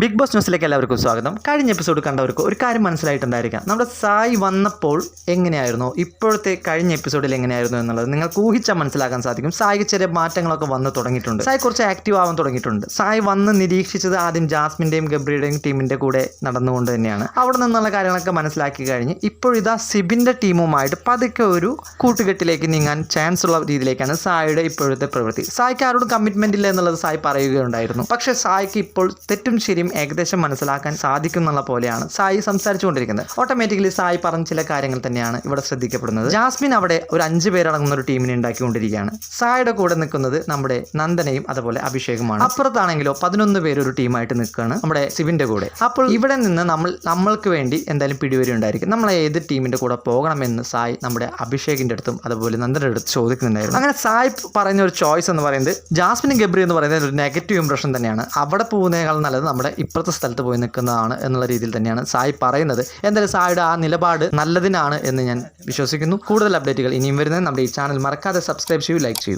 Big boss ന്യൂസിലേക്ക് എല്ലാവർക്കും സ്വാഗതം. കഴിഞ്ഞ എപ്പിസോഡ് കണ്ടവർക്ക് ഒരു കാര്യം മനസ്സിലായിട്ടുണ്ടായിരിക്കാം. നമ്മുടെ സായി വന്നപ്പോൾ എങ്ങനെയായിരുന്നു? ഇപ്പോഴത്തെ കഴിഞ്ഞ എപ്പിസോഡിൽ എങ്ങനെയായിരുന്നു എന്നുള്ളത് നിങ്ങൾക്ക് ഊഹിച്ചാൽ മനസ്സിലാക്കാൻ സാധിക്കും. സായിക്ക് ചെറിയ മാറ്റങ്ങളൊക്കെ വന്ന് തുടങ്ങിയിട്ടുണ്ട്. സായി കുറച്ച് ആക്റ്റീവ് ആവാൻ തുടങ്ങിയിട്ടുണ്ട്. സായി വന്ന് നിരീക്ഷിച്ചത് ആദ്യം ജാസ്മിന്റെയും ഗബ്രിയുടെയും ടീമിന്റെ കൂടെ നടന്നുകൊണ്ട് തന്നെയാണ്. അവിടെ നിന്നുള്ള കാര്യങ്ങളൊക്കെ മനസ്സിലാക്കി കഴിഞ്ഞ് ഇപ്പോഴിതാ സിബിന്റെ ടീമുമായിട്ട് പതുക്കെ ഒരു കൂട്ടുകെട്ടിലേക്ക് നീങ്ങാൻ ചാൻസ് ഉള്ള രീതിയിലേക്കാണ് സായിയുടെ ഇപ്പോഴത്തെ പ്രവൃത്തി. സായിക്ക് ആരോടും കമ്മിറ്റ്മെന്റ് ഇല്ല എന്നുള്ളത് സായി പറയുകയുണ്ടായിരുന്നു. പക്ഷേ സായിക്ക് ഇപ്പോൾ തെറ്റും ശരിയും ഏകദേശം മനസ്സിലാക്കാൻ സാധിക്കുന്നുള്ള പോലെയാണ് സായി സംസാരിച്ചുകൊണ്ടിരിക്കുന്നത്. ഓട്ടോമാറ്റിക്കലി സായി പറഞ്ഞ ചില കാര്യങ്ങൾ തന്നെയാണ് ഇവിടെ ശ്രദ്ധിക്കപ്പെടുന്നത്. ജാസ്മിൻ അവിടെ ഒരു അഞ്ച് പേരടങ്ങുന്ന ഒരു ടീമിനെ ഉണ്ടാക്കിക്കൊണ്ടിരിക്കുകയാണ്. സായിയുടെ കൂടെ നിൽക്കുന്നത് നമ്മുടെ നന്ദനയും അതുപോലെ അഭിഷേകുമാണ്. അപ്പുറത്താണെങ്കിലോ പതിനൊന്ന് പേര് ഒരു ടീമായിട്ട് നിൽക്കുകയാണ് നമ്മുടെ സിവിന്റെ കൂടെ. അപ്പോൾ ഇവിടെ നിന്ന് നമ്മൾ നമ്മൾക്ക് വേണ്ടി എന്തായാലും പിടിവരി ഉണ്ടായിരിക്കും നമ്മൾ ഏത് ടീമിന്റെ കൂടെ പോകണമെന്ന് സായി നമ്മുടെ അഭിഷേകിന്റെ അടുത്തും അതുപോലെ നന്ദന്റെ അടുത്ത് ചോദിക്കുന്നുണ്ടായിരുന്നു. അങ്ങനെ സായി പറഞ്ഞ ഒരു ചോയ്സ് എന്ന് പറയുന്നത് ജാസ്മിൻ ഗബ്രി എന്ന് പറയുന്നത് ഒരു നെഗറ്റീവ് ഇംപ്രഷൻ തന്നെയാണ്. അവിടെ പോകുന്നതിനേക്കാൾ നല്ലത് നമ്മുടെ ഇപ്പുറത്തെ സ്ഥലത്ത് പോയി നിൽക്കുന്നതാണ് എന്നുള്ള രീതിയിൽ തന്നെയാണ് സായി പറയുന്നത്. എന്തായാലും സായിയുടെ ആ നിലപാട് നല്ലതിനാണ് എന്ന് ഞാൻ വിശ്വസിക്കുന്നു. കൂടുതൽ അപ്ഡേറ്റുകൾ ഇനിയും വരുന്നത് നമ്മുടെ ഈ ചാനൽ മറക്കാതെ സബ്സ്ക്രൈബ് ചെയ്യൂ ലൈക്ക് ചെയ്യൂ.